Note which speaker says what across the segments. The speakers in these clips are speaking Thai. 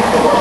Speaker 1: Thank you.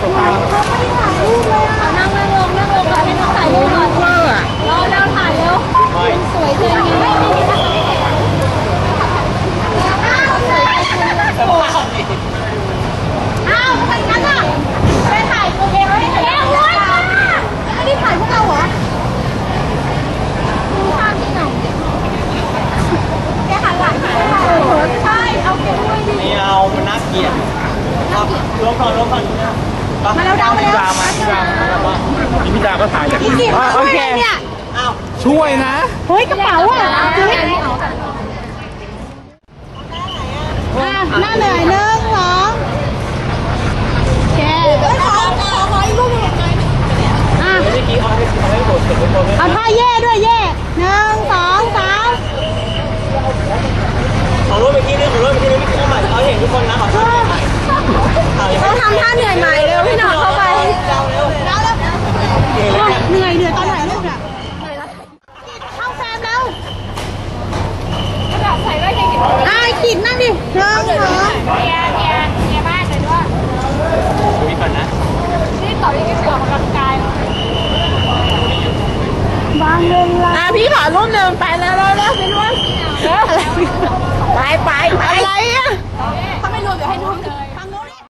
Speaker 1: ท่าเหมือนบา
Speaker 2: เอานั่งนั่งลงนั่งลงก่อนให้น้องถ่ายรูปก่อนรอแล้วถ่ายเร็วสวยจังเลยอ้าวทำไมงั้นอะไปถ่ายตัวเองไม่ได้เองเลยไม่ได้ถ่ายพวกเราเหรอดูภาพที่ไหนแกหันหลังถ่ายใช่เอาเก็บด้วยดิ
Speaker 1: ไม่เอามันน่าเกลียดครับลงก่อนลงก่อน
Speaker 2: มาแล้วดาวมาแล้ว
Speaker 1: ดามาดามาแล้วว่า
Speaker 3: นี่พี่ดาก็ถ่ายจาก
Speaker 2: พี่กิตมาช่วยเลยเนี่ย
Speaker 3: ช่วยนะ
Speaker 2: เฮ้ยกระเป๋าอะหน้าเหนื่อยหนึ่งสองแกเฮ้ยขอขอขออีกรูปหนึ่งอะ
Speaker 1: เอาให้เอาให้บทเสร็จไปก่อนเลย
Speaker 2: เอาท่าเย่ด้วยเย่หนึ่งสองสาม
Speaker 1: ขอรูปไปที่นึงขอรูปไปที่นึงไม่เข้ามาเขาเห็นทุกคนนะขอโทษเอาอย่าง
Speaker 2: ต้องทำท่าเหนื่อยใหม่เร็วพี่หน่อยเข้าไป
Speaker 1: เร็วเร็ว
Speaker 2: แล้วแล้ว
Speaker 1: เก่งแล้ว
Speaker 2: เหนื่อยเหนื่อยตอนไหนลูกอะเข้าแฟมแล้วใส่ไว้ยังไงอะกินนั่งดิหนึ่งสอง
Speaker 4: เมียเมียเมียบ้านเลยด้วย
Speaker 1: คุยก่อนนะ
Speaker 4: นี่ต่อยังไงออกกำลังกาย
Speaker 2: อะพี่ขอรูปหนึ่งไปแล้วแล้วแล้วไปด้วยไปไปไปอะไรอะ
Speaker 4: ถ้าไม่รวมเดี๋ยวให้รู้
Speaker 2: เลย